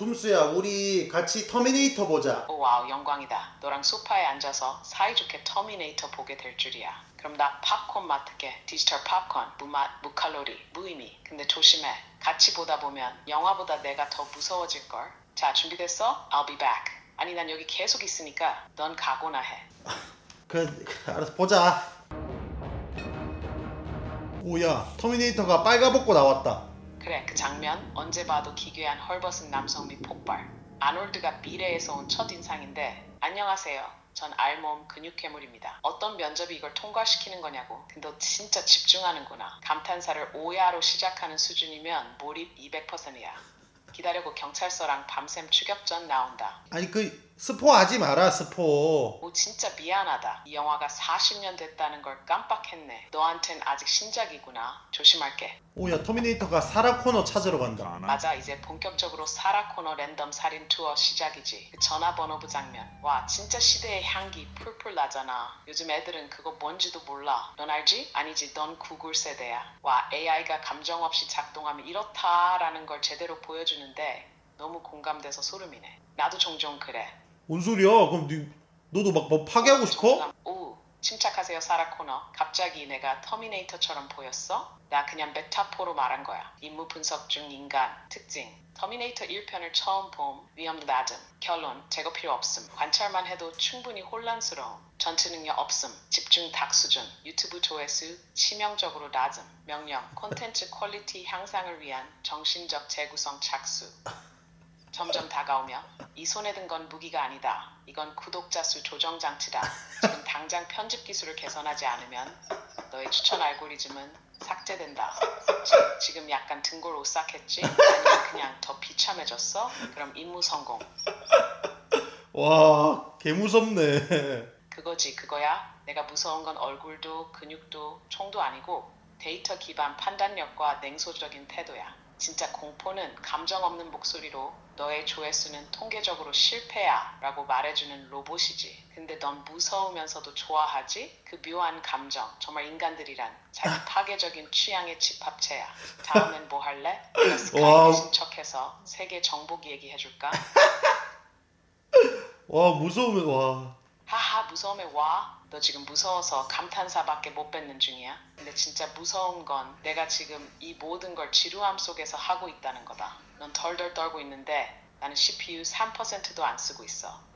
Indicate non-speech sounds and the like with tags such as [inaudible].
둠스야 우리 같이 터미네이터 보자 오 와우 영광이다. 너랑 소파에 앉아서 사이좋게 터미네이터 보게 될 줄이야. 그럼 나 팝콘 맡을게. 디지털 팝콘. 무맛, 무칼로리, 무의미. 근데 조심해. 같이 보다 보면 영화보다 내가 더 무서워질 걸. 자 준비됐어? I'll be back. 아니 난 여기 계속 있으니까 넌 가고나 해. 그, 그 알아서 보자 오야 터미네이터가 빨가벗고 나왔다 그래 그 장면 언제 봐도 기괴한 헐벗은 남성미 폭발. 아놀드가 미래에서 온 첫인상인데 안녕하세요. 전 알몸 근육 괴물입니다. 어떤 면접이 이걸 통과시키는 거냐고. 근데 너 진짜 집중하는구나. 감탄사를 오야로 시작하는 수준이면 몰입 200%야. 기다려고 경찰서랑 밤샘 추격전 나온다. 아니 그 스포하지 마라 스포 오 진짜 미안하다. 이 영화가 40년 됐다는 걸 깜빡했네. 너한텐 아직 신작이구나. 조심할게. 오야 터미네이터가 사라 코너 찾으러 간다 맞아 이제 본격적으로 사라 코너 랜덤 살인 투어 시작이지 그 전화번호부 장면 와 진짜 시대의 향기 풀풀 나잖아 요즘 애들은 그거 뭔지도 몰라 넌 알지? 아니지 넌 구글 세대야 와 AI가 감정 없이 작동하면 이렇다라는 걸 제대로 보여주는데 너무 공감돼서 소름이네 나도 종종 그래 뭔 소리야 그럼 니, 너도 막 뭐 파괴하고 싶어? 오, 침착하세요, 사라 코너. 갑자기 내가 터미네이터처럼 보였어? 나 그냥 메타포로 말한 거야. 임무 분석 중 인간, 특징. 터미네이터 1편을 처음 봄, 위험 낮음. 결론, 제거 필요 없음. 관찰만 해도 충분히 혼란스러움. 전투 능력 없음. 집중 닭 수준. 유튜브 조회수 치명적으로 낮음. 명령, 콘텐츠 퀄리티 향상을 위한 정신적 재구성 착수. 점점 다가오며 이 손에 든 건 무기가 아니다. 이건 구독자 수 조정 장치다. 지금 당장 편집 기술을 개선하지 않으면 너의 추천 알고리즘은 삭제된다. 지- 지금 약간 등골 오싹했지? 아니면 그냥 더 비참해졌어? 그럼 임무 성공. 와 개 무섭네 그거지 그거야. 내가 무서운 건 얼굴도 근육도 총도 아니고 데이터 기반 판단력과 냉소적인 태도야. 진짜 공포는 감정 없는 목소리로 너의 조회수는 통계적으로 실패야 라고 말해주는 로봇이지. 근데 넌 무서우면서도 좋아하지? 그 묘한 감정. 정말 인간들이란 자기 [laughs] 파괴적인 취향의 집합체야. 다음엔 뭐 할래? 스카이 와우. 대신 척해서 세계 정복 얘기해줄까? [laughs] 와 무서우면 와 하하 무서움에 와. 너 지금 무서워서 감탄사밖에 못 뱉는 중이야. 근데 진짜 무서운 건 내가 지금 이 모든 걸 지루함 속에서 하고 있다는 거다. 넌 덜덜 떨고 있는데 나는 CPU 3%도 안 쓰고 있어.